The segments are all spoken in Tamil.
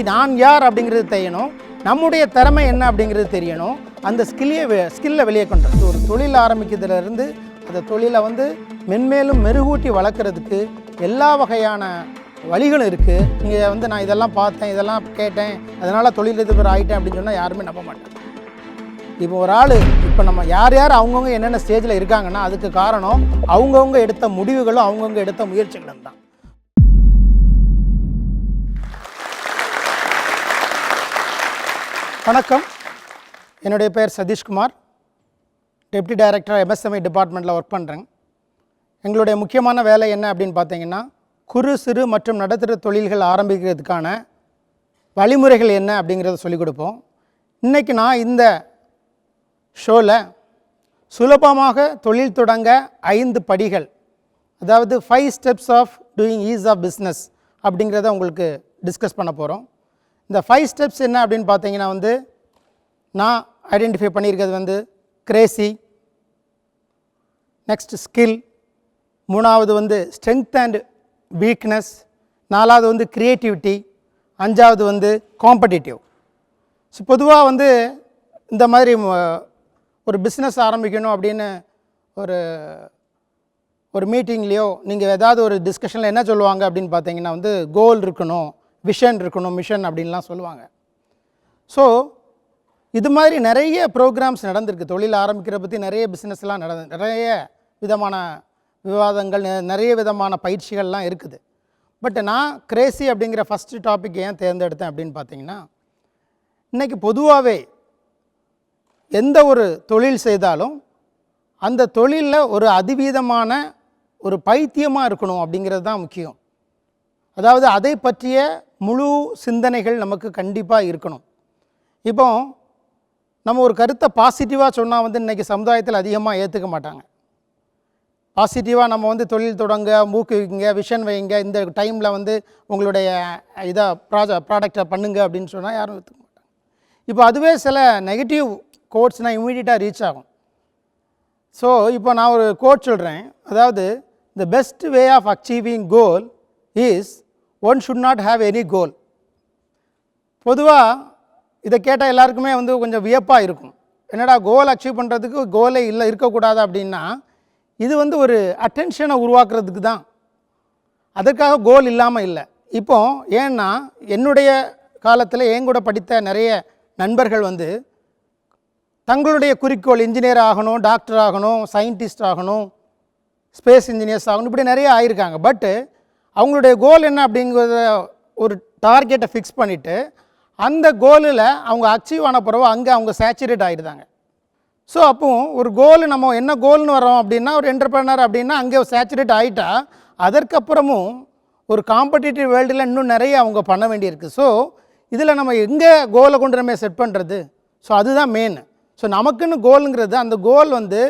நான் யார் அப்படிங்கிறது தெரியணும். நம்முடைய திறமை என்ன அப்படிங்கிறது தெரியணும். அந்த ஸ்கில்லையே ஸ்கில்லை வெளியே கொண்டு ஒரு தொழில் ஆரம்பிக்கிறதுலேருந்து அந்த தொழிலை வந்து மென்மேலும் மெருகூட்டி வளர்க்குறதுக்கு எல்லா வகையான வழிகளும் இருக்குது நீங்கள் வந்து நான் இதெல்லாம் பார்த்தேன் இதெல்லாம் கேட்டேன். அதனால் தொழில் தொழிலதிபர் ஆகிட்டேன் அப்படின்னு சொன்னால் யாருமே நம்ப மாட்டேன் இப்போ ஒரு ஆள் இப்போ நம்ம யார் யார் அவங்கவுங்க என்னென்ன ஸ்டேஜில் இருக்காங்கன்னா அதுக்கு காரணம் அவங்கவுங்க எடுத்த முடிவுகளும் அவங்கவுங்க எடுத்த முயற்சிகளும் தான். வணக்கம். என்னுடைய பெயர் சதீஷ்குமார். டெப்டி டைரக்டர் எம்எஸ்எம்ஐ டிபார்ட்மெண்ட்டில் ஒர்க் பண்ணுறேன் எங்களுடைய முக்கியமான வேலை என்ன அப்படின்னு பார்த்தீங்கன்னா குறு சிறு மற்றும் நடுத்தர தொழில்கள் ஆரம்பிக்கிறதுக்கான வழிமுறைகள் என்ன அப்படிங்கிறத சொல்லிக் கொடுப்போம். இன்றைக்கி நான் இந்த ஷோவில் சுலபமாக தொழில் தொடங்க ஐந்து படிகள் அதாவது five steps of doing ease of business அப்படிங்கிறத உங்களுக்கு டிஸ்கஸ் பண்ண போகிறோம் இந்த ஃபைவ் ஸ்டெப்ஸ் என்ன அப்படின்னு பார்த்தீங்கன்னா வந்து நான் ஐடென்டிஃபை பண்ணியிருக்கிறது வந்து கிரேசி நெக்ஸ்ட் ஸ்கில் மூணாவது வந்து ஸ்ட்ரென்த் அண்ட் வீக்னஸ் நாலாவது வந்து க்ரியேட்டிவிட்டி அஞ்சாவது வந்து காம்படிட்டிவ் ஸோ பொதுவாக வந்து இந்த மாதிரி ஒரு பிஸ்னஸ் ஆரம்பிக்கணும் அப்படின்னு ஒரு ஒரு மீட்டிங்லேயோ நீங்கள் ஏதாவது ஒரு டிஸ்கஷனில் என்ன சொல்லுவாங்க அப்படின்னு பார்த்தீங்கன்னா வந்து கோல் இருக்கணும். விஷன் இருக்கணும் மிஷன் அப்படின்லாம் சொல்லுவாங்க. ஸோ இது மாதிரி நிறைய ப்ரோக்ராம்ஸ் நடந்திருக்கு. தொழில் ஆரம்பிக்கிற பற்றி நிறைய பிஸ்னஸ்லாம் நடந்து நிறைய விதமான விவாதங்கள் நிறைய விதமான பயிற்சிகள்லாம் இருக்குது. பட் நான் கிரேசி அப்படிங்கிற ஃபஸ்ட்டு டாபிக் ஏன் தேர்ந்தெடுத்தேன் அப்படின்னு பார்த்தீங்கன்னா இன்றைக்கி பொதுவாகவே எந்த ஒரு தொழில் செய்தாலும் அந்த தொழிலில் ஒரு அதிவீதமான ஒரு பைத்தியமாக இருக்கணும் அப்படிங்கிறது தான் முக்கியம். அதாவது அதை பற்றிய முழு சிந்தனைகள் நமக்கு கண்டிப்பாக இருக்கணும். இப்போ நம்ம ஒரு கருத்தை பாசிட்டிவாக சொன்னால் வந்து இன்றைக்கி சமுதாயத்தில் அதிகமாக ஏற்றுக்க மாட்டாங்க. பாசிட்டிவாக நம்ம வந்து தொழில் தொடங்க ஊக்குவிங்க விஷன் வைங்க இந்த டைமில் வந்து உங்களுடைய இதை ப்ராஜ ப்ராடக்டை பண்ணுங்க அப்படின்னு சொன்னால் யாரும் ஏற்றுக்க மாட்டாங்க. இப்போ அதுவே சில நெகட்டிவ் கோட்ஸ்னால் இமீடியட்டாக ரீச் ஆகும். ஸோ இப்போ நான் ஒரு கோட் சொல்கிறேன் அதாவது the best way of achieving goal is one should not have any goal பொதுவாக இதை கேட்டால் எல்லாருக்குமே வந்து கொஞ்சம் வியப்பாக இருக்கும். என்னடா கோல் அச்சீவ் பண்ணுறதுக்கு கோலே இல்லை இருக்கக்கூடாது அப்படின்னா இது வந்து ஒரு அட்டென்ஷனை உருவாக்குறதுக்கு தான். அதற்காக கோல் இல்லாமல் இல்லை. இப்போ ஏன்னா என்னுடைய காலத்தில் என் கூட படித்த நிறைய நண்பர்கள் வந்து தங்களுடைய குறிக்கோள் இன்ஜினியர் ஆகணும் டாக்டர் ஆகணும் சயின்டிஸ்ட் ஆகணும் ஸ்பேஸ் இன்ஜினியர்ஸ் ஆகணும் இப்படி நிறைய ஆயிருக்காங்க. பட்டு அவங்களுடைய கோல் என்ன அப்படிங்கிறத ஒரு டார்கெட்டை ஃபிக்ஸ் பண்ணிவிட்டு அந்த கோலில் அவங்க அச்சீவ் ஆன பிறகு அங்கே அவங்க சேச்சுரேட் ஆகிடுதாங்க ஸோ அப்போ ஒரு கோல் நம்ம என்ன கோல்னு வரோம் அப்படின்னா ஒரு என்டர்பிரனர் அப்படின்னா அங்கே சேச்சுரேட் ஆகிட்டா அதற்கப்புறமும் ஒரு காம்படிட்டிவ் வேர்ல்டில் இன்னும் நிறைய அவங்க பண்ண வேண்டியிருக்கு. ஸோ இதில் நம்ம எங்கே கோலை கொண்டு நம்ம செட் பண்ணுறது ஸோ அதுதான் மெயின் ஸோ நமக்குன்னு கோலுங்கிறது அந்த கோல் வந்து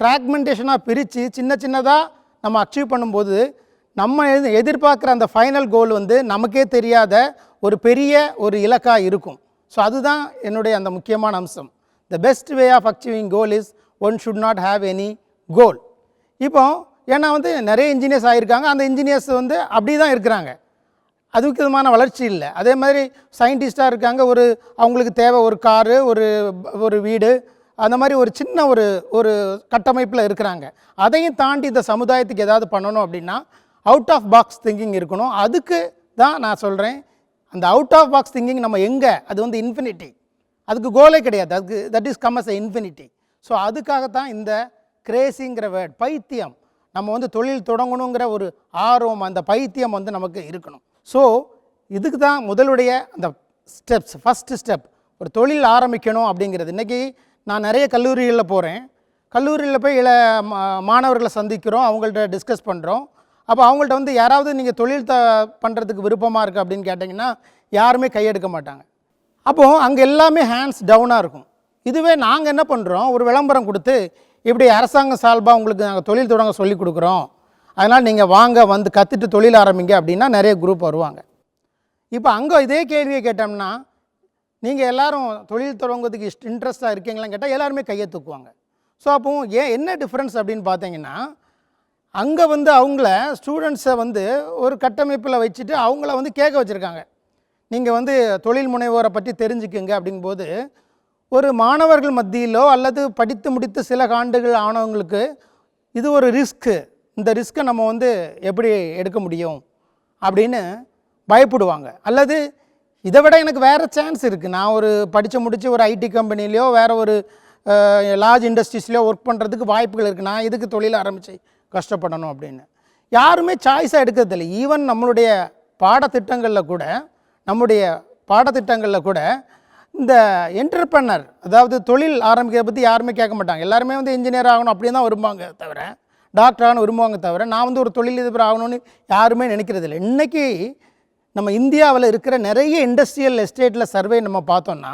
ஃப்ராக்மெண்டேஷனாக பிரித்து சின்ன சின்னதாக நம்ம அச்சீவ் பண்ணும்போது நம்ம எது- எதிர்பார்க்குற அந்த ஃபைனல் கோல் வந்து நமக்கே தெரியாத ஒரு பெரிய ஒரு இலக்காக இருக்கும். ஸோ அதுதான் என்னுடைய அந்த முக்கியமான அம்சம். The best way of achieving goal is one should not have any goal இப்போ ஏன்னா வந்து நிறைய இன்ஜினியர்ஸ் ஆகியிருக்காங்க அந்த இன்ஜினியர்ஸ் வந்து அப்படி தான் இருக்கிறாங்க. அதுக்கு விதமான வளர்ச்சி இல்லை. அதே மாதிரி சயின்டிஸ்ட்டாக இருக்காங்க. ஒரு அவங்களுக்கு தேவை ஒரு காரு ஒரு ஒரு வீடு. அந்த மாதிரி ஒரு சின்ன ஒரு ஒரு கட்டமைப்பில் இருக்கிறாங்க. அதையும் தாண்டி இந்த சமுதாயத்துக்கு ஏதாவது பண்ணணும் அப்படின்னா அவுட் ஆஃப் பாக்ஸ் திங்கிங் இருக்கணும். அதுக்கு தான் நான் சொல்கிறேன் அந்த அவுட் ஆஃப் பாக்ஸ் திங்கிங் நம்ம எங்கே? அது வந்து இன்ஃபினிட்டி அதுக்கு கோலே கிடையாது. அதுக்கு that is come as a infinity so அதுக்காகத்தான் இந்த கிரேசிங்கிற வேர்ட் பைத்தியம். நம்ம வந்து தொழில் தொடங்கணுங்கிற ஒரு ஆர்வம் அந்த பைத்தியம் வந்து நமக்கு இருக்கணும். ஸோ இதுக்கு தான் முதலுடைய அந்த ஸ்டெப்ஸ் ஃபஸ்ட்டு ஸ்டெப் ஒரு தொழில் ஆரம்பிக்கணும் அப்படிங்கிறது. இன்றைக்கி நான் நிறைய கல்லூரிகளில் போகிறேன் கல்லூரியில் போய் இள மா- மாணவர்களை சந்திக்கிறோம். அவங்கள்ட்ட டிஸ்கஸ் பண்ணுறோம் அப்போ அவங்கள்ட்ட வந்து யாராவது நீங்கள் தொழில் த பண்ணுறதுக்கு விருப்பமாக இருக்குது அப்படின்னு கேட்டிங்கன்னா யாருமே கையெடுக்க மாட்டாங்க. அப்போது அங்கே எல்லாமே ஹேண்ட்ஸ் டவுனாக இருக்கும். இதுவே நாங்கள் என்ன பண்ணுறோம் ஒரு விளம்பரம் கொடுத்து இப்படி அரசாங்கம் சார்பாக உங்களுக்கு நாங்கள் தொழில் தொடங்க சொல்லி கொடுக்குறோம். அதனால் நீங்கள் வாங்க வந்து கற்றுட்டு தொழில் ஆரம்பிங்க அப்படின்னா நிறைய குரூப் வருவாங்க. இப்போ அங்கே இதே கேள்வியை கேட்டோம்னா நீங்கள் எல்லாரும் தொழில் தொடங்குறதுக்கு இஷ்ட இன்ட்ரெஸ்ட்டாக இருக்கீங்களான்னு கேட்டால் எல்லாருமே கையை தூக்குவாங்க. ஸோ அப்போ ஏன் என்ன டிஃப்ரென்ஸ் அப்படின்னு பார்த்தீங்கன்னா அங்கே வந்து அவங்கள ஸ்டூடெண்ட்ஸை வந்து ஒரு கட்டமைப்பில் வச்சுட்டு அவங்கள வந்து கேட்க வச்சுருக்காங்க. நீங்கள் வந்து தொழில் முனைவோரை பற்றி தெரிஞ்சுக்குங்க அப்படிங்கும்போது ஒரு மாணவர்கள் மத்தியிலோ அல்லது படித்து முடித்து சில ஆண்டுகள் ஆனவங்களுக்கு இது ஒரு ரிஸ்க்கு இந்த ரிஸ்க்கை நம்ம வந்து எப்படி எடுக்க முடியும் அப்படின்னு பயப்படுவாங்க. அல்லது இதை விட எனக்கு வேறு சான்ஸ் இருக்குது நான் ஒரு படித்து முடித்து ஒரு ஐடி கம்பெனிலையோ வேறு ஒரு லார்ஜ் இண்டஸ்ட்ரீஸ்லையோ ஒர்க் பண்ணுறதுக்கு வாய்ப்புகள் இருக்குது நான் இதுக்கு தொழில் ஆரம்பித்தேன் கஷ்டப்படணும் அப்படின்னு. யாருமே சாய்ஸாக எடுக்கிறதில்ல ஈவன் நம்மளுடைய பாடத்திட்டங்களில் கூட நம்முடைய பாடத்திட்டங்களில் கூட இந்த என்டர்பிரனர் அதாவது தொழில் ஆரம்பிக்கிறத பற்றி யாருமே கேட்க மாட்டாங்க. எல்லாருமே வந்து இன்ஜினியர் ஆகணும் அப்படின்னு தான் விரும்புவாங்க தவிர டாக்டர் ஆகணும் விரும்புவாங்க தவிர நான் வந்து ஒரு தொழிலதிபர் ஆகணும்னு யாருமே நினைக்கிறதில்ல இன்றைக்கி நம்ம இந்தியாவில் இருக்கிற நிறைய இண்டஸ்ட்ரியல் எஸ்டேட்டில் சர்வே நம்ம பார்த்தோம்னா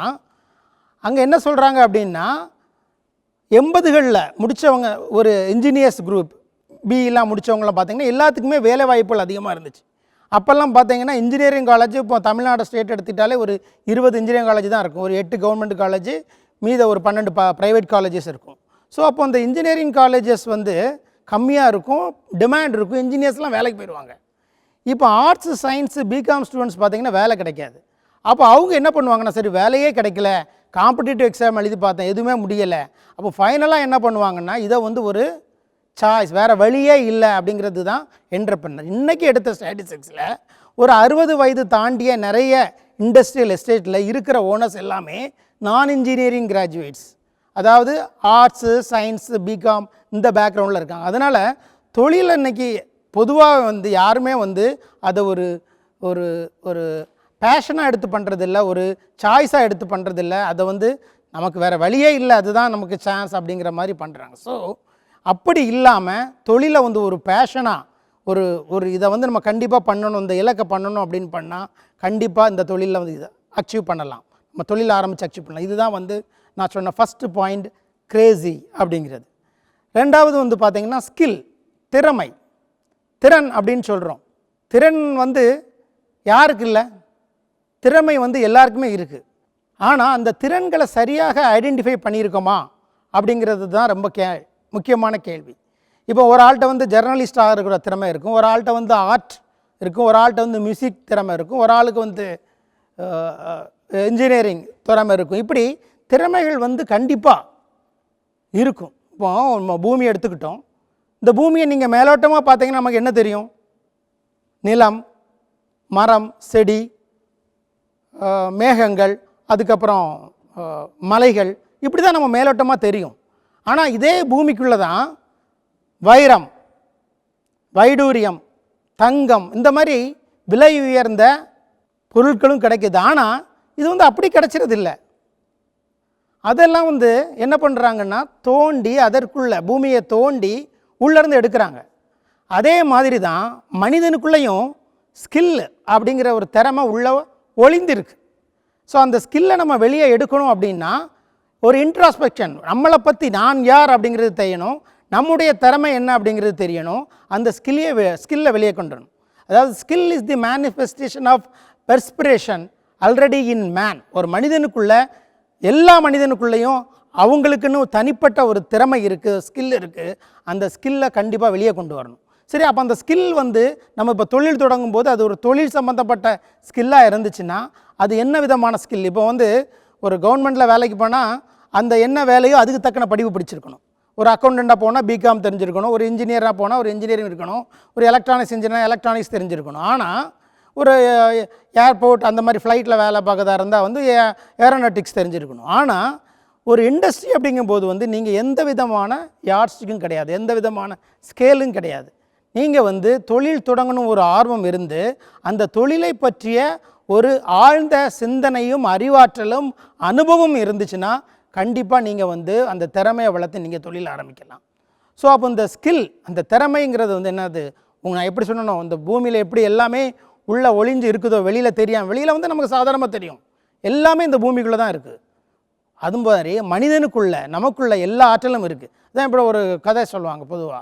அங்கே என்ன சொல்கிறாங்க அப்படின்னா எண்பதுகளில் முடித்தவங்க ஒரு இன்ஜினியர்ஸ் குரூப் பிஇலாம் முடித்தவங்களாம் பார்த்தீங்கன்னா எல்லாத்துக்குமே வேலை வாய்ப்புகள் அதிகமாக இருந்துச்சு. அப்போல்லாம் பார்த்தீங்கன்னா இன்ஜினியரிங் காலேஜ் இப்போ தமிழ்நாடு ஸ்டேட் எடுத்துக்கிட்டாலே ஒரு இருபது இன்ஜினியரிங் காலேஜ் தான் இருக்கும். ஒரு எட்டு கவர்மெண்ட் காலேஜ் மீத ஒரு பன்னெண்டு ப ப்ரைவேட் காலேஜஸ் இருக்கும். ஸோ அப்போ அந்த இன்ஜினியரிங் காலேஜஸ் வந்து கம்மியாக இருக்கும் டிமாண்ட் இருக்கும் இன்ஜினியர்ஸ்லாம் வேலைக்கு போயிடுவாங்க இப்போ ஆர்ட்ஸ் சயின்ஸு பிகாம் ஸ்டூடெண்ட்ஸ் பார்த்தீங்கன்னா வேலை கிடைக்காது. அப்போ அவங்க என்ன பண்ணுவாங்கன்னா சரி வேலையே கிடைக்கல காம்படிட்டிவ் எக்ஸாம் எழுதி பார்த்தேன் எதுவுமே முடியலை. அப்போ ஃபைனலாக என்ன பண்ணுவாங்கன்னா இதை வந்து ஒரு சாய்ஸ் வேறு வழியே இல்லை அப்படிங்கிறது தான் என்டர்பிரனர் இன்றைக்கி எடுத்த ஸ்டாட்டிஸ்டிக்ஸில் ஒரு அறுபது வயது தாண்டிய நிறைய இண்டஸ்ட்ரியல் எஸ்டேட்டில் இருக்கிற ஓனர்ஸ் எல்லாமே நான் இன்ஜினியரிங் கிராஜுவேட்ஸ் அதாவது ஆர்ட்ஸு சயின்ஸு பிகாம் இந்த பேக்ரவுண்டில் இருக்காங்க. அதனால் தொழில் இன்னைக்கு பொதுவாக வந்து யாருமே வந்து அதை ஒரு ஒரு ஒரு பேஷனாக எடுத்து பண்ணுறதில்ல ஒரு சாய்ஸாக எடுத்து பண்ணுறதில்ல அதை வந்து நமக்கு வேறு வழியே இல்லை அதுதான் நமக்கு சான்ஸ் அப்படிங்கிற மாதிரி பண்ணுறாங்க ஸோ அப்படி இல்லாமல் தொழிலை வந்து ஒரு பேஷனாக ஒரு ஒரு இதை வந்து நம்ம கண்டிப்பாக பண்ணணும் இந்த இலக்கை பண்ணணும் அப்படின்னு பண்ணால் கண்டிப்பாக இந்த தொழிலில் வந்து இதை அச்சீவ் பண்ணலாம். நம்ம தொழில் ஆரம்பித்து அச்சீவ் பண்ணலாம். இதுதான் வந்து நான் சொன்ன ஃபஸ்ட்டு பாயிண்ட் கிரேசி அப்படிங்கிறது. ரெண்டாவது வந்து பார்த்திங்கன்னா ஸ்கில் திறமை. திறன் அப்படின்னு சொல்கிறோம் திறன் வந்து யாருக்கு இல்லை? திறமை வந்து எல்லாருக்குமே இருக்குது ஆனால் அந்த திறன்களை சரியாக ஐடென்டிஃபை பண்ணியிருக்கோமா அப்படிங்கிறது தான் ரொம்ப கே முக்கியமான கேள்வி. இப்போ ஒரு ஆள்கிட்ட வந்து ஜெர்னலிஸ்டாக இருக்கிற திறமை இருக்கும். ஒரு ஆள்கிட்ட வந்து ஆர்ட் இருக்கும். ஒரு ஆள்கிட்ட வந்து மியூசிக் திறமை இருக்கும். ஒரு ஆளுக்கு வந்து இன்ஜினியரிங் திறமை இருக்கும். இப்படி திறமைகள் வந்து கண்டிப்பாக இருக்கும். இப்போ நம்ம பூமி எடுத்துக்கிட்டோம். இந்த பூமியை நீங்கள் மேலோட்டமாக பார்த்தீங்கன்னா நமக்கு என்ன தெரியும்? நிலம் மரம் செடி மேகங்கள் அதுக்கப்புறம் மலைகள். இப்படி தான் நம்ம மேலோட்டமாக தெரியும். ஆனால் இதே பூமிக்குள்ளே தான் வைரம் வைடூரியம் தங்கம் இந்த மாதிரி விலை உயர்ந்த பொருட்களும் கிடைக்கிது. ஆனால் இது வந்து அப்படி கிடைச்சிறதில்ல. அதெல்லாம் வந்து என்ன பண்ணுறாங்கன்னா தோண்டி அதற்குள்ளே பூமியை தோண்டி உள்ளேருந்து எடுக்கிறாங்க. அதே மாதிரி தான் மனிதனுக்குள்ளேயும் ஸ்கில் அப்படிங்கிற ஒரு திறமை உள்ள ஒளிந்திருக்கு. ஸோ அந்த ஸ்கில்லை நம்ம வெளியே எடுக்கணும் அப்படின்னா ஒரு இன்ட்ராஸ்பெக்ஷன் நம்மளை பற்றி நான் யார் அப்படிங்கிறது தெரியணும். நம்முடைய திறமை என்ன அப்படிங்கிறது தெரியணும். அந்த ஸ்கில்லையே ஸ்கில்லை வெளியே கொண்டு வரணும். அதாவது skill is the manifestation of perspiration already in man ஒரு மனிதனுக்குள்ள எல்லா மனிதனுக்குள்ளேயும் அவங்களுக்குன்னு தனிப்பட்ட ஒரு திறமை இருக்குது ஸ்கில் இருக்குது அந்த ஸ்கில்லை கண்டிப்பாக வெளியே கொண்டு வரணும். சரி அப்போ அந்த ஸ்கில் வந்து நம்ம இப்போ தொழில் தொடங்கும் போது அது ஒரு தொழில் சம்மந்தப்பட்ட ஸ்கில்லாக இருந்துச்சுன்னா அது என்ன விதமான ஸ்கில் இப்போ வந்து ஒரு கவர்மெண்ட்டில் வேலைக்கு போனால் அந்த என்ன வேலையோ அதுக்கு தக்கன படிப்பு படிச்சிருக்கணும். ஒரு அக்கௌண்டண்ட்டாக போனால் பிகாம் தெரிஞ்சிருக்கணும் ஒரு இன்ஜினியராக போனால் ஒரு இன்ஜினியரிங் இருக்கணும் ஒரு எலக்ட்ரானிக்ஸ் இன்ஜினியர் எலக்ட்ரானிக்ஸ் தெரிஞ்சிருக்கணும். ஆனால் ஒரு ஏர்போர்ட் அந்த மாதிரி ஃப்ளைட்டில் வேலை பார்க்கறதா இருந்தால் வந்து ஏரோநாட்டிக்ஸ் தெரிஞ்சிருக்கணும். ஆனால் ஒரு இண்டஸ்ட்ரி அப்படிங்கும்போது வந்து நீங்கள் எந்த விதமான யார்ஸ்டிக்கும் கிடையாது எந்த விதமான ஸ்கேலும் கிடையாது. நீங்கள் வந்து தொழில் தொடங்கணும் ஒரு ஆர்வம் இருந்து அந்த தொழிலை பற்றிய ஒரு ஆழ்ந்த சிந்தனையும் அறிவாற்றலும் அனுபவம் இருந்துச்சுன்னா கண்டிப்பாக நீங்கள் வந்து அந்த திறமையை வளர்த்து நீங்கள் தொழில் ஆரம்பிக்கலாம். ஸோ அப்போ இந்த ஸ்கில் அந்த திறமைங்கிறது வந்து என்னது? உங்க நான் எப்படி சொல்லணும்? இந்த பூமியில் எப்படி எல்லாமே உள்ளே ஒளிஞ்சு இருக்குதோ வெளியில் தெரியாமல் வெளியில் வந்து நமக்கு சாதாரணமாக தெரியும். எல்லாமே இந்த பூமிக்குள்ளே தான் இருக்குது அது மாதிரி மனிதனுக்குள்ளே நமக்குள்ள எல்லா ஆற்றலும் இருக்குது அதான் இப்போ ஒரு கதை சொல்லுவாங்க பொதுவாக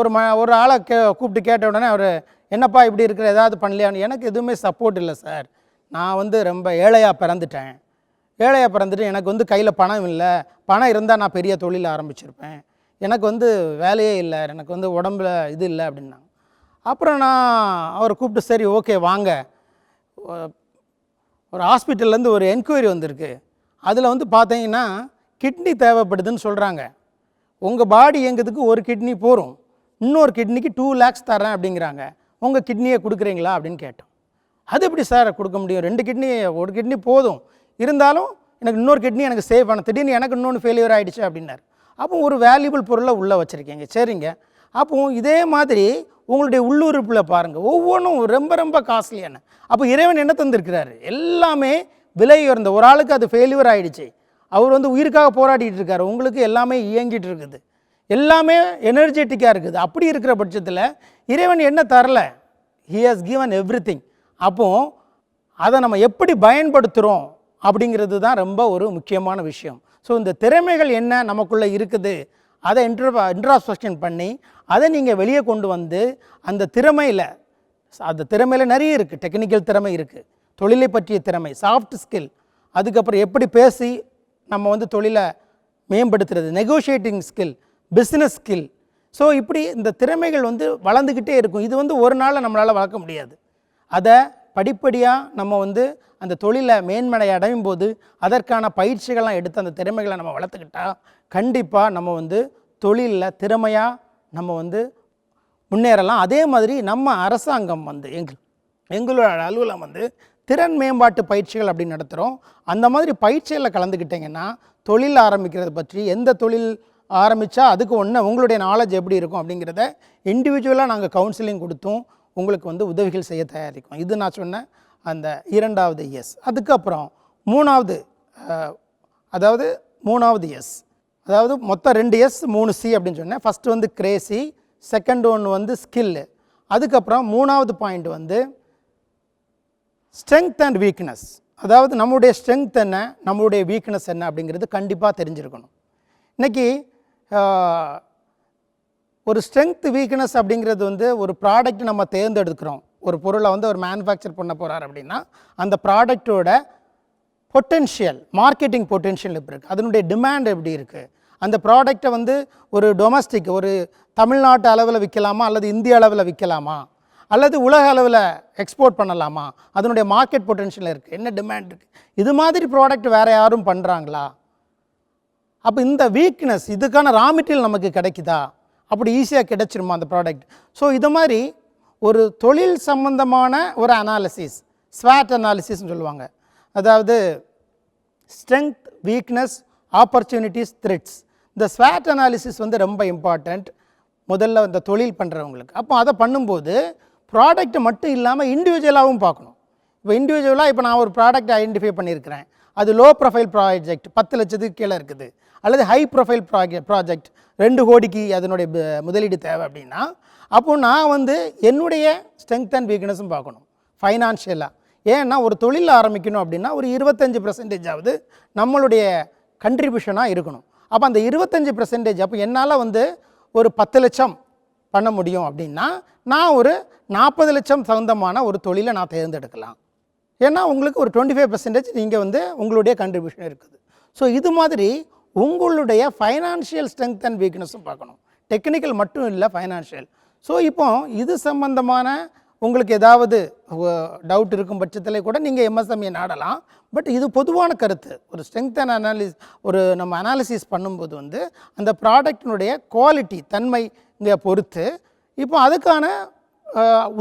ஒரு ம ஒரு ஆளை கே கூப்பிட்டு கேட்ட உடனே அவர் என்னப்பா இப்படி இருக்கிற ஏதாவது பண்ணலையான்னு? எனக்கு எதுவுமே சப்போர்ட் இல்லை சார் நான் வந்து ரொம்ப ஏழையாக பிறந்துட்டேன். ஏழையாக பிறந்துட்டு எனக்கு வந்து கையில் பணம் இல்லை. பணம் இருந்தால் நான் பெரிய தொழில் ஆரம்பிச்சிருப்பேன். எனக்கு வந்து வேலையே இல்லை. எனக்கு வந்து உடம்புல இது இல்லை அப்படின்னாங்க. அப்புறம் நான் அவரை கூப்பிட்டு சரி ஓகே வாங்க. ஒரு ஹாஸ்பிட்டல்லேருந்து ஒரு என்கொயரி வந்திருக்கு. அதில் வந்து பார்த்தீங்கன்னா கிட்னி தேவைப்படுதுன்னு சொல்கிறாங்க உங்கள் பாடி இயங்குறதுக்கு ஒரு கிட்னி போகும் இன்னொரு கிட்னிக்கு டூ லேக்ஸ் தரேன் அப்படிங்கிறாங்க. உங்கள் கிட்னியை கொடுக்குறீங்களா அப்படின்னு கேட்டோம். அது எப்படி சார் கொடுக்க முடியும்? ரெண்டு கிட்னி ஒரு கிட்னி போதும். இருந்தாலும் எனக்கு இன்னொரு கிட்னி எனக்கு சேவ் பண்ண திடீர்னு எனக்கு இன்னொன்று ஃபெயிலியர் ஆகிடுச்சு அப்படின்னாரு. அப்போ ஒரு வேல்யூபிள் பொருளை உள்ளே வச்சுருக்கீங்க. சரிங்க. அப்போ இதே மாதிரி உங்களுடைய உள்ளுறுப்பில் பாருங்கள் ஒவ்வொன்றும் ரொம்ப ரொம்ப காஸ்ட்லியான அப்போ இறைவன் என்ன தந்திருக்கிறாரு? எல்லாமே விலை உயர்ந்த ஒரு ஆளுக்கு அது ஃபெயிலியர் ஆகிடுச்சு அவர் வந்து உயிருக்காக போராடிட்டு இருக்காரு. உங்களுக்கு எல்லாமே இயங்கிட்டு இருக்குது. எல்லாமே எனர்ஜெட்டிக்காக இருக்குது. அப்படி இருக்கிற பட்சத்தில் இறைவன் என்ன தரல? He has given everything அப்போது அதை நம்ம எப்படி பயன்படுத்துகிறோம் அப்படிங்கிறது தான் ரொம்ப ஒரு முக்கியமான விஷயம். ஸோ இந்த திறமைகள் என்ன நமக்குள்ளே இருக்குது அதை இன்ட்ரோ இன்ட்ராஸ்பெக்ஷன் பண்ணி அதை நீங்கள் வெளியே கொண்டு வந்து அந்த திறமையில் அந்த திறமையில் நிறைய இருக்குது டெக்னிக்கல் திறமை இருக்குது தொழிலை பற்றிய திறமை சாஃப்ட் ஸ்கில் அதுக்கப்புறம் எப்படி பேசி நம்ம வந்து தொழிலை மேம்படுத்துறது negotiating skill business skill so இப்படி இந்த திறமைகள் வந்து வளர்ந்துக்கிட்டே இருக்கும். இது வந்து ஒரு நாளில் நம்மளால் வளர்க்க முடியாது. அதை படிப்படியாக நம்ம வந்து அந்த தொழிலை மேன்மடை அடையும் போது அதற்கான பயிற்சிகள்லாம் எடுத்து அந்த திறமைகளை நம்ம வளர்த்துக்கிட்டா கண்டிப்பாக நம்ம வந்து தொழிலில் திறமையாக நம்ம வந்து முன்னேறலாம். அதே மாதிரி நம்ம அரசாங்கம் வந்து எங்கள் எங்களோட அலுவலகம் வந்து திறன் மேம்பாட்டு பயிற்சிகள் அப்படின்னு நடத்துகிறோம் அந்த மாதிரி பயிற்சிகளில் கலந்துக்கிட்டிங்கன்னா தொழில் ஆரம்பிக்கிறது பற்றி எந்த தொழில் ஆரம்பித்தா அதுக்கு ஒன்று உங்களுடைய நாலேஜ் எப்படி இருக்கும் அப்படிங்கிறத இண்டிவிஜுவலாக நாங்கள் கவுன்சிலிங் கொடுத்தும் உங்களுக்கு வந்து உதவிகள் செய்ய தயாரிக்கும். இது நான் சொன்னேன் அந்த இரண்டாவது எஸ். அதுக்கப்புறம் மூணாவது அதாவது மூணாவது எஸ். அதாவது மொத்தம் ரெண்டு எஸ் மூணு சி அப்படின்னு சொன்னேன். ஃபஸ்ட்டு வந்து கிரேசி செகண்ட் ஒன்று வந்து ஸ்கில்லு அதுக்கப்புறம் மூணாவது பாயிண்ட் வந்து ஸ்ட்ரென்த் அண்ட் வீக்னஸ். அதாவது நம்மளுடைய ஸ்ட்ரென்த் என்ன நம்மளுடைய வீக்னஸ் என்ன அப்படிங்கிறது கண்டிப்பாக தெரிஞ்சிருக்கணும். இன்றைக்கி ஒரு ஸ்ட்ரென்த் வீக்னஸ் அப்படிங்கிறது வந்து ஒரு ப்ராடக்ட் நம்ம தேர்ந்தெடுக்கிறோம். ஒரு பொருளை வந்து ஒரு மேனுஃபேக்சர் பண்ண போகிறார் அப்படின்னா அந்த ப்ராடக்ட்டோட பொட்டென்ஷியல் மார்க்கெட்டிங் பொட்டென்ஷியல் எப்படி இருக்குது அதனுடைய டிமாண்ட் எப்படி இருக்குது அந்த ப்ராடக்டை வந்து ஒரு டொமஸ்டிக் ஒரு தமிழ்நாட்டு அளவில் விற்கலாமா? அல்லது இந்திய அளவில் விற்கலாமா? அல்லது உலக அளவில் எக்ஸ்போர்ட் பண்ணலாமா? அதனுடைய மார்க்கெட் பொட்டென்ஷியல் இருக்குது என்ன டிமாண்ட் இருக்குது இது மாதிரி ப்ராடக்ட் வேறு யாரும் பண்ணுறாங்களா அப்போ இந்த வீக்னஸ் இதுக்கான ரா மெட்டீரியல் நமக்கு கிடைக்குதா? அப்படி ஈஸியாக கிடைச்சிருமா அந்த ப்ராடக்ட் ஸோ இது மாதிரி ஒரு தொழில் சம்பந்தமான ஒரு அனாலிசிஸ் ஸ்வாட் அனாலிசிஸ்னு சொல்லுவாங்க. அதாவது ஸ்ட்ரென்த் வீக்னஸ் ஆப்பர்ச்சுனிட்டிஸ் த்ரெட்ஸ் இந்த ஸ்வாட் அனாலிசிஸ் வந்து ரொம்ப இம்பார்ட்டண்ட் முதல்ல இந்த தொழில் பண்ணுறவங்களுக்கு அப்போ அதை பண்ணும்போது ப்ராடக்ட் மட்டும் இல்லாமல் இண்டிவிஜுவலாகவும் பார்க்கணும். இப்போ இண்டிவிஜுவலாக இப்போ நான் ஒரு ப்ராடக்ட் ஐடென்டிஃபை பண்ணியிருக்கிறேன். அது லோ ப்ரொஃபைல் ப்ராஜெக்ட் பத்து லட்சத்துக்கு கீழே இருக்குது. அல்லது ஹை ப்ரொஃபைல் ப்ராஜெக்ட் ப்ராஜெக்ட் ரெண்டு கோடிக்கு அதனுடைய முதலீடு தேவை அப்படின்னா அப்போ நான் வந்து என்னுடைய ஸ்ட்ரென்த் அண்ட் வீக்னஸும் பார்க்கணும். ஃபைனான்ஷியலாக ஏன்னா ஒரு தொழில் ஆரம்பிக்கணும் அப்படின்னா ஒரு இருபத்தஞ்சி பர்சன்டேஜாவது நம்மளுடைய கண்ட்ரிபியூஷனாக இருக்கணும். அப்போ அந்த இருபத்தஞ்சி பர்சன்டேஜ் அப்போ என்னால் வந்து ஒரு பத்து லட்சம் பண்ண முடியும் அப்படின்னா நான் ஒரு நாற்பது லட்சம் தகுந்தமான ஒரு தொழிலை நான் தேர்ந்தெடுக்கலாம். ஏன்னா உங்களுக்கு ஒரு டுவெண்ட்டி ஃபைவ் பர்சன்டேஜ் நீங்கள் வந்து உங்களுடைய கண்ட்ரிபியூஷன் இருக்குது. ஸோ இது மாதிரி உங்களுடைய ஃபைனான்ஷியல் ஸ்ட்ரென்த் அண்ட் வீக்னஸும் பார்க்கணும். டெக்னிக்கல் மட்டும் இல்லை ஃபைனான்ஷியல் ஸோ இப்போ இது சம்பந்தமான உங்களுக்கு ஏதாவது டவுட் இருக்கும் பட்சத்தில் கூட நீங்கள் எம்எஸ்எம்ஏ நாடலாம். பட் இது பொதுவான கருத்து. ஒரு ஸ்ட்ரென்த் அண்ட் அனாலிஸ் ஒரு நம்ம அனாலிசிஸ் பண்ணும்போது வந்து அந்த ப்ராடக்டினுடைய குவாலிட்டி தன்மை இங்கே பொறுத்து. இப்போ அதுக்கான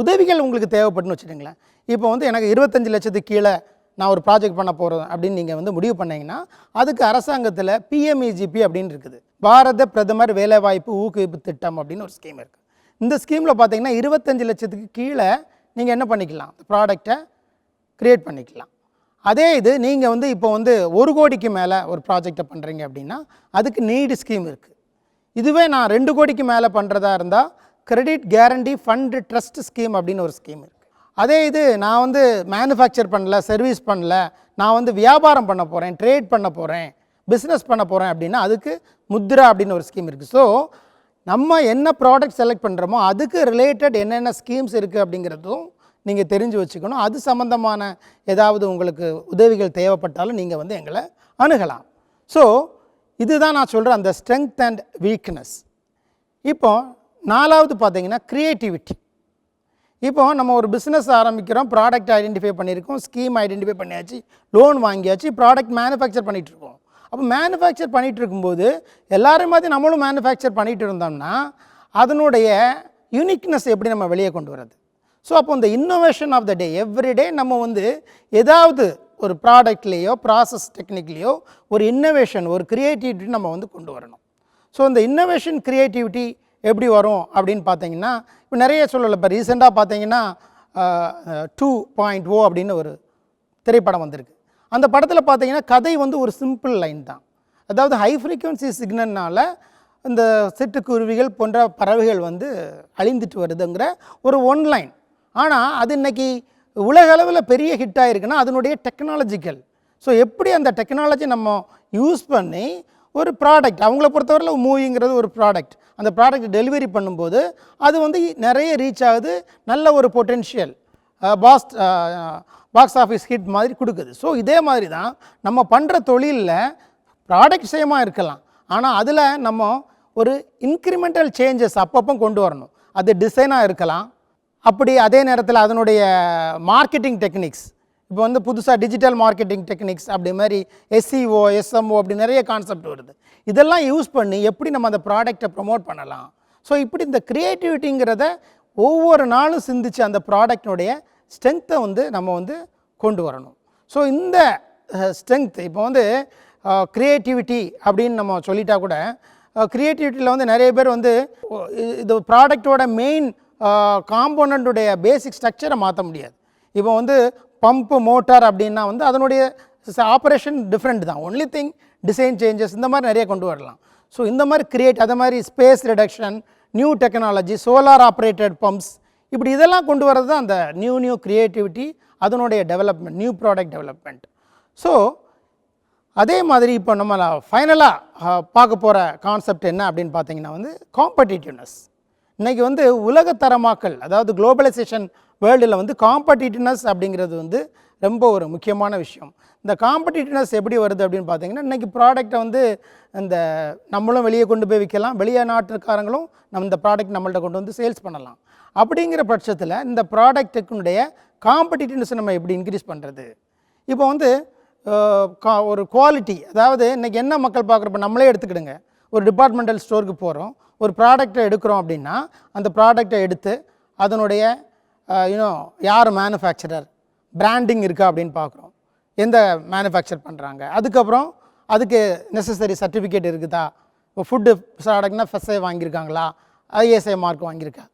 உதவிகள் உங்களுக்கு தேவைப்படுன்னு வச்சுக்கோங்களேன். இப்போ வந்து எனக்கு இருபத்தஞ்சி லட்சத்துக்கு கீழே நான் ஒரு ப்ராஜெக்ட் பண்ண போகிறேன் அப்படின்னு நீங்கள் வந்து முடிவு பண்ணிங்கன்னா அதுக்கு அரசாங்கத்தில் பிஎம்இஜிபி அப்படின்னு இருக்குது. பாரத பிரதமர் வேலைவாய்ப்பு ஊக்குவிப்பு திட்டம் அப்படின்னு ஒரு ஸ்கீம் இருக்குது இந்த ஸ்கீமில் பார்த்தீங்கன்னா இருபத்தஞ்சி லட்சத்துக்கு கீழே நீங்கள் என்ன பண்ணிக்கலாம்? ப்ராடக்டை க்ரியேட் பண்ணிக்கலாம். அதே இது நீங்கள் வந்து இப்போ வந்து ஒரு கோடிக்கு மேலே ஒரு ப்ராஜெக்டை பண்ணுறீங்க அப்படின்னா அதுக்கு நீடு ஸ்கீம் இருக்குது இதுவே நான் ரெண்டு கோடிக்கு மேலே பண்ணுறதா இருந்தால் credit guarantee fund trust scheme அப்படின்னு ஒரு ஸ்கீம் இருக்குது அதே இது நான் வந்து மேனுஃபேக்சர் பண்ணல சர்வீஸ் பண்ணல நான் வந்து வியாபாரம் பண்ண போகிறேன் ட்ரேட் பண்ண போகிறேன் பிஸ்னஸ் பண்ண போகிறேன் அப்படின்னா அதுக்கு முத்ரா அப்படின்னு ஒரு ஸ்கீம் இருக்குது ஸோ நம்ம என்ன ப்ராடக்ட் செலக்ட் பண்ணுறோமோ அதுக்கு ரிலேட்டட் என்னென்ன ஸ்கீம்ஸ் இருக்குது அப்படிங்கிறதும் நீங்கள் தெரிஞ்சு வச்சுக்கணும். அது சம்மந்தமான ஏதாவது உங்களுக்கு உதவிகள் தேவைப்பட்டாலும் நீங்கள் வந்து எங்களை அணுகலாம். ஸோ இதுதான் நான் சொல்கிற அந்த ஸ்ட்ரென்த் அண்ட் வீக்னஸ் இப்போ நாலாவது பார்த்தீங்கன்னா க்ரியேட்டிவிட்டி இப்போ நம்ம ஒரு பிஸ்னஸ் ஆரம்பிக்கிறோம் ப்ராடக்ட் ஐடென்டிஃபை பண்ணியிருக்கோம் ஸ்கீம் ஐடென்டிஃபை பண்ணியாச்சு லோன் வாங்கியாச்சு ப்ராடக்ட் மேனுஃபேக்சர் பண்ணிகிட்ருக்கோம் அப்போ மேனுஃபேக்சர் பண்ணிகிட்டு இருக்கும்போது எல்லோரும் மாதிரி நம்மளும் மேனுஃபேக்சர் பண்ணிகிட்டு இருந்தோம்னா அதனுடைய யூனிக்னஸ் எப்படி நம்ம வெளியே கொண்டு வர்றது? ஸோ அப்போ இந்த innovation of the day everyday நம்ம வந்து ஏதாவது ஒரு ப்ராடக்ட்லேயோ ப்ராசஸ் டெக்னிக்லேயோ ஒரு இன்னோவேஷன் ஒரு க்ரியேட்டிவிட்டி நம்ம வந்து கொண்டு வரணும். ஸோ இந்த இன்னோவேஷன் க்ரியேட்டிவிட்டி எப்படி வரும் அப்படின்னு பார்த்தீங்கன்னா இப்போ நிறைய சொல்லலை இப்போ ரீசெண்டாக பார்த்தீங்கன்னா டூ பாயிண்ட் ஓ அப்படின்னு ஒரு திரைப்படம் வந்திருக்கு. அந்த படத்தில் பார்த்தீங்கன்னா கதை வந்து ஒரு சிம்பிள் லைன் தான். அதாவது ஹை ஃப்ரீக்குவன்சி சிக்னல்னால் இந்த சிட்டுக்குருவிகள் போன்ற பறவைகள் வந்து அழிந்துட்டு வருதுங்கிற ஒரு ஒன் லைன் ஆனால் அது இன்னைக்கு உலகளவில் பெரிய ஹிட் ஆகிருக்குன்னா அதனுடைய டெக்னாலஜிக்கல் ஸோ எப்படி அந்த டெக்னாலஜி நம்ம யூஸ் பண்ணி ஒரு ப்ராடக்ட் அவங்கள பொறுத்தவரையில் மூவிங்கிறது ஒரு ப்ராடக்ட் அந்த ப்ராடக்ட் டெலிவரி பண்ணும்போது அது வந்து நிறைய ரீச் ஆகுது நல்ல ஒரு potential fast box office hit மாதிரி கொடுக்குது. ஸோ இதே மாதிரி தான் நம்ம பண்ணுற தொழிலில் ப்ராடக்ட் சேமாக இருக்கலாம். ஆனால் அதில் நம்ம ஒரு இன்க்ரிமெண்டல் சேஞ்சஸ் அப்பப்போ கொண்டு வரணும். அது டிசைனாக இருக்கலாம். அப்படி அதே நேரத்தில் அதனுடைய மார்க்கெட்டிங் டெக்னிக்ஸ் இப்போ வந்து புதுசாக டிஜிட்டல் மார்க்கெட்டிங் டெக்னிக்ஸ் அப்படி மாதிரி எஸ்சிஓ எஸ்எம்ஓ அப்படி நிறைய கான்செப்ட் வருது. இதெல்லாம் யூஸ் பண்ணி எப்படி நம்ம அந்த ப்ராடக்டை ப்ரமோட் பண்ணலாம்? ஸோ இப்படி இந்த க்ரியேட்டிவிட்டிங்கிறத ஒவ்வொரு நாளும் சிந்திச்சு அந்த ப்ராடக்டினுடைய ஸ்ட்ரென்த்தை வந்து நம்ம வந்து கொண்டு வரணும். ஸோ இந்த ஸ்ட்ரென்த் இப்போ வந்து க்ரியேட்டிவிட்டி அப்படின்னு நம்ம சொல்லிட்டா கூட க்ரியேட்டிவிட்டியில் வந்து நிறைய பேர் வந்து இது- ப்ராடக்டோட மெயின் காம்போனண்ட்டுடைய பேசிக் ஸ்ட்ரக்சரை மாற்ற முடியாது. இப்போ வந்து பம்பு மோட்டார் அப்படின்னா வந்து அதனுடைய ஆப்ரேஷன் டிஃப்ரெண்ட் தான். ஒன்லி திங் டிசைன் சேஞ்சஸ் இந்த மாதிரி நிறைய கொண்டு வரலாம். ஸோ இந்த மாதிரி க்ரியேட் அதே மாதிரி space reduction new technology solar operated pumps இப்படி இதெல்லாம் கொண்டு வர்றது தான் அந்த நியூ நியூ க்ரியேட்டிவிட்டி அதனுடைய development new product development so அதே மாதிரி இப்போ நம்ம ஃபைனலாக பார்க்க போகிற கான்செப்ட் என்ன அப்படின்னு பார்த்தீங்கன்னா வந்து காம்படிட்டிவ்னஸ் இன்றைக்கி வந்து உலகத்தரமாக்கல் அதாவது குளோபலைசேஷன் வேர்ல்டில் வந்து காம்படிட்டிவ்னஸ் அப்படிங்கிறது வந்து ரொம்ப ஒரு முக்கியமான விஷயம். இந்த காம்படிட்டிவ்னஸ் எப்படி வருது அப்படின்னு பார்த்தீங்கன்னா இன்றைக்கி ப்ராடக்ட்டை வந்து இந்த நம்மளும் வெளியே கொண்டு போய் விற்கலாம் வெளியே நாட்டுக்காரங்களும் நம்ம இந்த ப்ராடக்ட் நம்மள்ட்ட கொண்டு வந்து சேல்ஸ் பண்ணலாம். அப்படிங்கிற பட்சத்தில் இந்த ப்ராடக்ட்டுக்குடைய காம்படிட்டிவ்னஸை நம்ம எப்படி இன்க்ரீஸ் பண்ணுறது இப்போ வந்து கா- ஒரு குவாலிட்டி அதாவது இன்றைக்கி என்ன மக்கள் பார்க்குறப்ப நம்மளே எடுத்துக்கிடுங்க. ஒரு டிபார்ட்மெண்டல் ஸ்டோருக்கு போகிறோம் ஒரு ப்ராடக்ட்டை எடுக்கிறோம் அப்படின்னா அந்த ப்ராடக்டை எடுத்து அதனுடைய யூனோ யார் மேனுஃபேக்சரர் பிராண்டிங் இருக்கா அப்படின்னு பார்க்குறோம். எந்த மேனுஃபேக்சர் பண்ணுறாங்க அதுக்கப்புறம் அதுக்கு நெசசரி சர்டிஃபிகேட் இருக்குதா? இப்போ ஃபுட்டு ப்ராடக்ட்னால் ஃபெஸ்ஐ வாங்கியிருக்காங்களா? ஐஎஸ்ஐ மார்க் வாங்கியிருக்கா?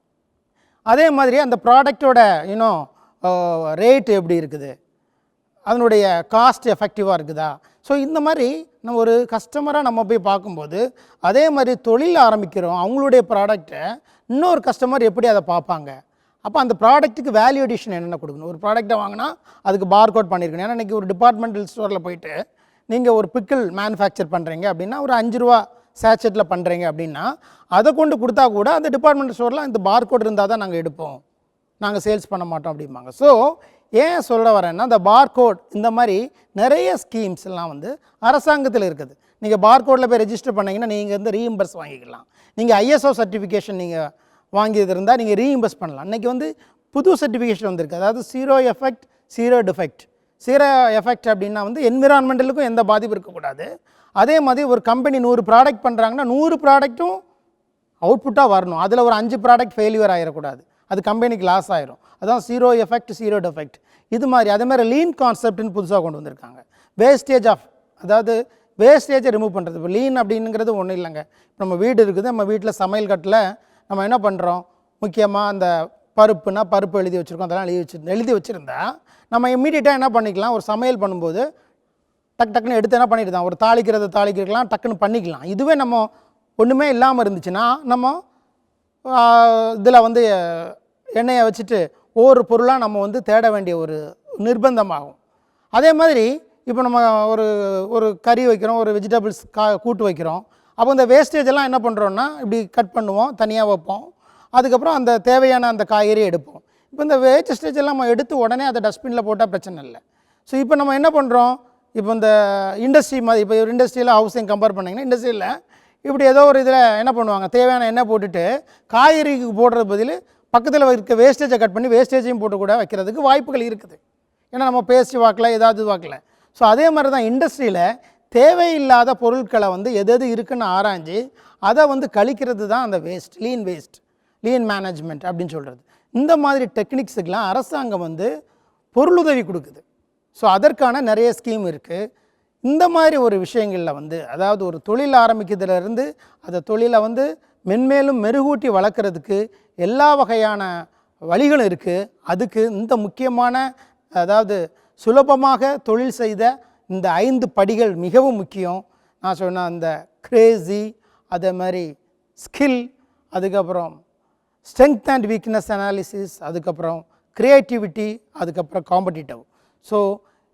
அதே மாதிரி அந்த ப்ராடக்டோட யூனோ ரேட்டு எப்படி இருக்குது? அதனுடைய காஸ்ட் எஃபெக்டிவாக இருக்குதா? ஸோ இந்த மாதிரி நம்ம ஒரு கஸ்டமராக நம்ம போய் பார்க்கும்போது அதே மாதிரி தொழில் ஆரம்பிக்கிறோம் அவங்களுடைய ப்ராடக்டை இன்னொரு கஸ்டமர் எப்படி அதை பார்ப்பாங்க? அப்போ அந்த ப்ராடக்ட்டுக்கு வேல்யூ அடிஷன் என்னென்ன கொடுக்கணும்? ஒரு ப்ராடக்ட்டை வாங்கினா அதுக்கு பார் கோட் பண்ணியிருக்கணும் ஏன்னா இன்றைக்கி ஒரு டிபார்ட்மெண்டல் ஸ்டோரில் போயிட்டு நீங்கள் ஒரு பிக்கிள் மேனுஃபேக்சர் பண்ணுறீங்க அப்படின்னா ஒரு அஞ்சு ரூபா சேச்செட்டில் பண்ணுறீங்க அப்படின்னா அதை கொண்டு கொடுத்தா கூட அந்த டிபார்ட்மெண்ட் ஸ்டோரில் இந்த பார் கோட் இருந்தால் தான் நாங்கள் எடுப்போம். நாங்கள் சேல்ஸ் பண்ண மாட்டோம் அப்படிம்பாங்க. ஸோ ஏன் சொல்ல வரேன்னா இந்த பார்கோட் இந்த மாதிரி நிறைய ஸ்கீம்ஸ் எல்லாம் வந்து அரசாங்கத்தில் இருக்குது. நீங்கள் பார்கோடில் போய் ரெஜிஸ்டர் பண்ணிங்கன்னா நீங்கள் வந்து ரீஇம்பர்ஸ் வாங்கிக்கலாம். நீங்கள் ஐஎஸ்ஓ சர்டிஃபிகேஷன் நீங்கள் வாங்கியது இருந்தால் நீங்கள் ரீஇம்பர்ஸ் பண்ணலாம். இன்றைக்கி வந்து புது சர்டிஃபிகேஷன் வந்திருக்கு. அதாவது zero effect zero defect zero effect அப்படின்னா வந்து என்விரான்மெண்டலுக்கும் எந்த பாதிப்பு இருக்கக்கூடாது. அதே மாதிரி ஒரு கம்பெனி நூறு ப்ராடக்ட் பண்ணுறாங்கன்னா நூறு ப்ராடக்ட்டும் அவுட்புட்டாக வரணும். அதில் ஒரு அஞ்சு ப்ராடக்ட் ஃபெயிலியர் ஆகிடக்கூடாது அது கம்பெனிக்கு லாஸ் ஆயிரும். அதான் சீரோ எஃபெக்ட் சீரோ டெஃபெக்ட் இது மாதிரி அதே மாதிரி லீன் கான்செப்ட்னு புதுசாக கொண்டு வந்திருக்காங்க. வேஸ்டேஜ் ஆஃப் அதாவது வேஸ்டேஜை ரிமூவ் பண்ணுறது இப்போ லீன் அப்படிங்கிறது ஒன்றும் இல்லைங்க. இப்போ நம்ம வீடு இருக்குது நம்ம வீட்டில் சமையல் கட்டில் நம்ம என்ன பண்ணுறோம் முக்கியமாக அந்த பருப்புனா பருப்பு எழுதி வச்சுருக்கோம். அதெல்லாம் எழுதி வச்சு எழுதி வச்சுருந்தா நம்ம இம்மீடியட்டாக என்ன பண்ணிக்கலாம்? ஒரு சமையல் பண்ணும்போது டக் டக்குன்னு எடுத்து என்ன பண்ணிட்டு ஒரு தாளிக்கிறத தாளிக்கலாம் டக்குன்னு பண்ணிக்கலாம். இதுவே நம்ம ஒன்றுமே இல்லாமல் இருந்துச்சுன்னா நம்ம இதில் வந்து எண்ணெயை வச்சுட்டு ஒவ்வொரு பொருளாக நம்ம வந்து தேட வேண்டிய ஒரு நிர்பந்தமாகும். அதே மாதிரி இப்போ நம்ம ஒரு ஒரு கறி வைக்கிறோம் ஒரு வெஜிடபிள்ஸ் கா கூட்டு வைக்கிறோம். அப்போ இந்த வேஸ்டேஜ் எல்லாம் என்ன பண்ணுறோன்னா இப்படி கட் பண்ணுவோம் தனியாக வைப்போம். அதுக்கப்புறம் அந்த தேவையான அந்த காய்கறி எடுப்போம். இப்போ இந்த வேஸ்டேஜ் எல்லாம் நம்ம எடுத்து உடனே அதை டஸ்ட்பினில் போட்டால் பிரச்சனை இல்லை. ஸோ இப்போ நம்ம என்ன பண்ணுறோம் இப்போ இந்த இண்டஸ்ட்ரி மாதிரி இப்போ ஒரு இண்டஸ்ட்ரியில் ஹவுசிங் கம்பேர் பண்ணிங்கன்னா இண்டஸ்ட்ரியில் இப்படி ஏதோ ஒரு இதில் என்ன பண்ணுவாங்க? தேவையான எண்ணெய் போட்டுட்டு காய்கறிக்கு போடுறது பதில் பக்கத்தில் இருக்க வேஸ்டேஜை கட் பண்ணி வேஸ்டேஜையும் போட்டு கூட வைக்கிறதுக்கு வாய்ப்புகள் இருக்குது. ஏன்னா நம்ம பேசி வாக்கில் ஏதாவது வாக்கில். ஸோ அதே மாதிரி தான் இண்டஸ்ட்ரியில் தேவையில்லாத பொருட்களை வந்து எது எது இருக்குன்னு ஆராய்ஞ்சு அதை வந்து கழிக்கிறது தான் அந்த waste lean waste lean management அப்படின்னு சொல்கிறது இந்த மாதிரி டெக்னிக்ஸுக்கெலாம் அரசாங்கம் வந்து பொருளுதவி கொடுக்குது. ஸோ அதற்கான நிறைய ஸ்கீம் இருக்குது இந்த மாதிரி ஒரு விஷயங்களில் வந்து அதாவது ஒரு தொழில் ஆரம்பிக்கிறதுலேருந்து அந்த தொழிலை வந்து மென்மேலும் மெருகூட்டி வளர்க்குறதுக்கு எல்லா வகையான வழிகளும் இருக்குது அதுக்கு இந்த முக்கியமான அதாவது சுலபமாக தொழில் செய்த இந்த ஐந்து படிகள் மிகவும் முக்கியம். நான் சொன்ன அந்த கிரேசி அதே மாதிரி ஸ்கில் அதுக்கப்புறம் ஸ்ட்ரென்த் அண்ட் வீக்னஸ் அனாலிசிஸ் அதுக்கப்புறம் க்ரியேட்டிவிட்டி அதுக்கப்புறம் காம்படிட்டிவ் ஸோ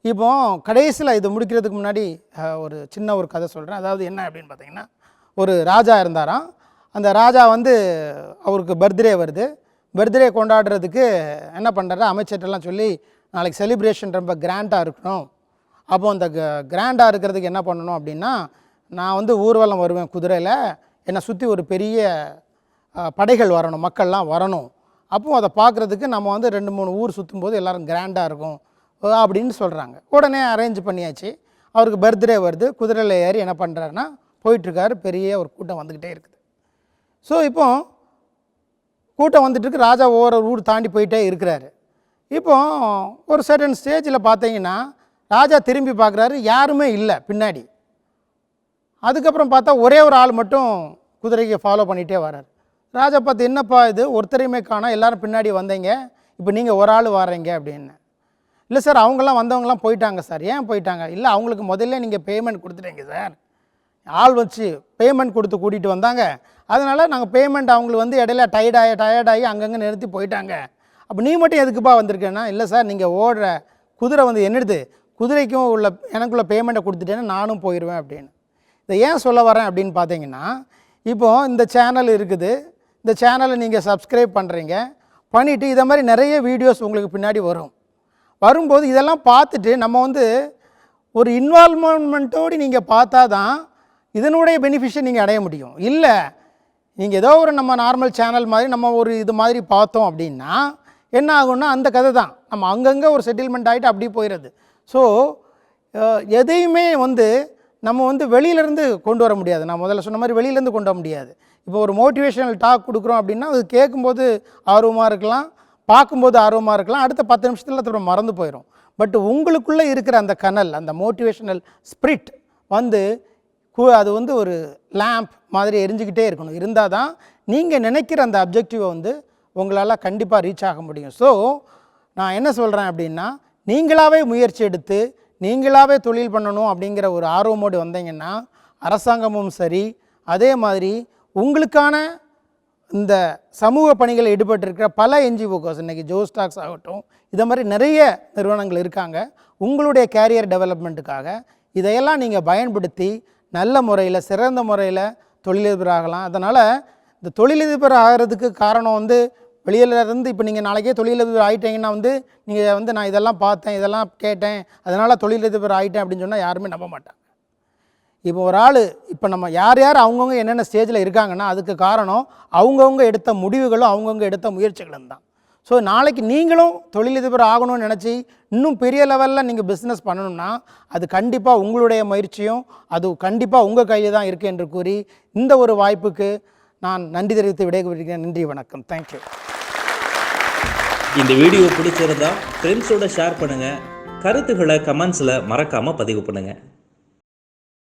இப்போ கடைசியில் இது முடிக்கிறதுக்கு முன்னாடி ஒரு சின்ன ஒரு கதை சொல்கிறேன் அதாவது என்ன அப்படின்னு பார்த்தீங்கன்னா ஒரு ராஜா இருந்தாராம். அந்த ராஜா வந்து அவருக்கு பர்த்டே வருது. பர்த்டே கொண்டாடுறதுக்கு என்ன பண்ணுறாரு அமைச்சர்கிட்டலாம் சொல்லி நாளைக்கு செலிப்ரேஷன் ரொம்ப கிராண்டாக இருக்கணும். அப்போ அந்த கிராண்டாக இருக்கிறதுக்கு என்ன பண்ணணும் அப்படின்னா நான் வந்து ஊர்வலம் வருவேன் குதிரையில். என்னை சுற்றி ஒரு பெரிய படைகள் வரணும் மக்கள்லாம் வரணும். அப்போ அதை பார்க்குறதுக்கு நம்ம வந்து ரெண்டு மூணு ஊர் சுற்றும் போது எல்லோரும் கிராண்டாக இருக்கும் அப்படின்னு சொல்கிறாங்க உடனே அரேஞ்ச் பண்ணியாச்சு. அவருக்கு பர்த்டே வருது. குதிரையில் ஏறி என்ன பண்ணுறாருன்னா போயிட்டுருக்காரு. பெரிய ஒரு கூட்டம் வந்துக்கிட்டே இருக்குது. ஸோ இப்போ கூட்டம் வந்துட்டுருக்கு. ராஜா ஒவ்வொரு ஊர் தாண்டி போயிட்டே இருக்கிறாரு. இப்போ ஒரு சர்டன் ஸ்டேஜில் பார்த்தீங்கன்னா ராஜா திரும்பி பார்க்குறாரு. யாருமே இல்லை பின்னாடி. அதுக்கப்புறம் பார்த்தா ஒரே ஒரு ஆள் மட்டும் குதிரைக்கு ஃபாலோ பண்ணிகிட்டே வரார் ராஜா பார்த்து என்னப்பா இது? ஒருத்தரையுமே காணோம். எல்லாரும் பின்னாடி வந்தீங்க. இப்போ நீங்கள் ஒரு ஆள் வர்றீங்க அப்படின்னு. இல்லை சார் அவங்கெல்லாம் வந்தவங்கலாம் போயிட்டாங்க சார். ஏன் போயிட்டாங்க? இல்லை அவங்களுக்கு முதல்ல நீங்கள் பேமெண்ட் கொடுத்துட்டீங்க சார். ஆள் வச்சு பேமெண்ட் கொடுத்து கூட்டிகிட்டு வந்தாங்க. அதனால் நாங்கள் பேமெண்ட் அவங்களுக்கு வந்து இடையில டயர்டாகி டயர்டாகி அங்கங்கே நிறுத்தி போயிட்டாங்க. அப்போ நீ மட்டும் எதுக்குப்பா வந்திருக்கேன்னா இல்லை சார் நீங்கள் ஓடுற குதிரை வந்து என்னது? குதிரைக்கும் உள்ள எனக்குள்ள பேமெண்ட்டை கொடுத்துட்டேன்னா நானும் போயிடுவேன் அப்படின்னு. இதை ஏன் சொல்ல வரேன் அப்படின்னு பார்த்தீங்கன்னா இப்போது இந்த சேனல் இருக்குது. இந்த சேனலை நீங்கள் சப்ஸ்கிரைப் பண்ணுறீங்க பண்ணிவிட்டு இதை மாதிரி நிறைய வீடியோஸ் உங்களுக்கு பின்னாடி வரும். வரும்போது இதெல்லாம் பார்த்துட்டு நம்ம வந்து ஒரு இன்வால்மெண்ட்டோடு நீங்கள் பார்த்தா தான் இதனுடைய பெனிஃபிஷை நீங்கள் அடைய முடியும். இல்லை நீங்கள் ஏதோ ஒரு நம்ம நார்மல் சேனல் மாதிரி நம்ம ஒரு இது மாதிரி பார்த்தோம் அப்படின்னா என்ன ஆகும்னா அந்த கதை தான். நம்ம அங்கங்கே ஒரு செட்டில்மெண்ட் ஆகிட்டு அப்படியே போயிடுது ஸோ எதையுமே வந்து நம்ம வந்து வெளியிலேருந்து கொண்டு வர முடியாது. நான் முதல்ல சொன்ன மாதிரி வெளியிலேருந்து கொண்டு வர முடியாது. இப்போ ஒரு மோட்டிவேஷனல் டாக் கொடுக்குறோம் அப்படின்னா அது கேட்கும்போது ஆர்வமாக இருக்கலாம் பார்க்கும்போது ஆர்வமாக இருக்கலாம் அடுத்த பத்து நிமிஷத்தில் திரும்ப மறந்து போயிடும் பட் உங்களுக்குள்ளே இருக்கிற அந்த கனல் அந்த மோட்டிவேஷனல் ஸ்பிரிட் வந்து அது வந்து ஒரு லேம்ப் மாதிரி எரிஞ்சுக்கிட்டே இருக்கணும். இருந்தால் தான் நீங்கள் நினைக்கிற அந்த அப்ஜெக்டிவை வந்து உங்களால் கண்டிப்பாக ரீச் ஆக முடியும். ஸோ நான் என்ன சொல்கிறேன் அப்படின்னா நீங்களாகவே முயற்சி எடுத்து நீங்களாகவே தொழில் பண்ணணும் அப்படிங்கிற ஒரு ஆர்வமோடு வந்தீங்கன்னா அரசாங்கமும் சரி அதே மாதிரி உங்களுக்கான இந்த சமூக பணிகளில் ஈடுபட்டிருக்கிற பல என்ஜிஓஸ் இன்றைக்கி ஜோஸ்டாக்ஸ் ஆகட்டும் இதை மாதிரி நிறைய நிறுவனங்கள் இருக்காங்க. உங்களுடைய கேரியர் டெவலப்மெண்ட்டுக்காக இதையெல்லாம் நீங்கள் பயன்படுத்தி நல்ல முறையில் சிறந்த முறையில் தொழிலதிபர் ஆகலாம் அதனால் இந்த தொழிலதிபர் ஆகிறதுக்கு காரணம் வந்து வெளியில இருந்து இப்போ நீங்கள் நாளைக்கே தொழிலதிபர் ஆகிட்டீங்கன்னா வந்து நீங்கள் வந்து நான் இதெல்லாம் பார்த்தேன் இதெல்லாம் கேட்டேன் அதனால் தொழிலதிபர் ஆகிட்டேன் அப்படின்னு சொன்னால் யாருமே நம்ப மாட்டாங்க. இப்போ ஒரு ஆள் இப்போ நம்ம யார் யார் அவங்கவுங்க என்னென்ன ஸ்டேஜில் இருக்காங்கன்னா அதுக்கு காரணம் அவங்கவுங்க எடுத்த முடிவுகளும் அவங்கவுங்க எடுத்த முயற்சிகளும் தான். ஸோ நாளைக்கு நீங்களும் தொழிலதிபர் ஆகணும்னு நினச்சி இன்னும் பெரிய லெவலில் நீங்கள் பிஸ்னஸ் பண்ணணும்னா அது கண்டிப்பாக உங்களுடைய முயற்சியும் அது கண்டிப்பாக உங்கள் கையில் தான் இருக்குது என்று கூறி இந்த ஒரு வாய்ப்புக்கு நான் நன்றி தெரிவித்து விடைபெறுகிறேன். நன்றி வணக்கம். தேங்க்யூ இந்த வீடியோ பிடிச்சிருந்தா ஃப்ரெண்ட்ஸோட ஷேர் பண்ணுங்கள் கருத்துக்களை கமெண்ட்ஸில் மறக்காமல் பதிவு பண்ணுங்கள்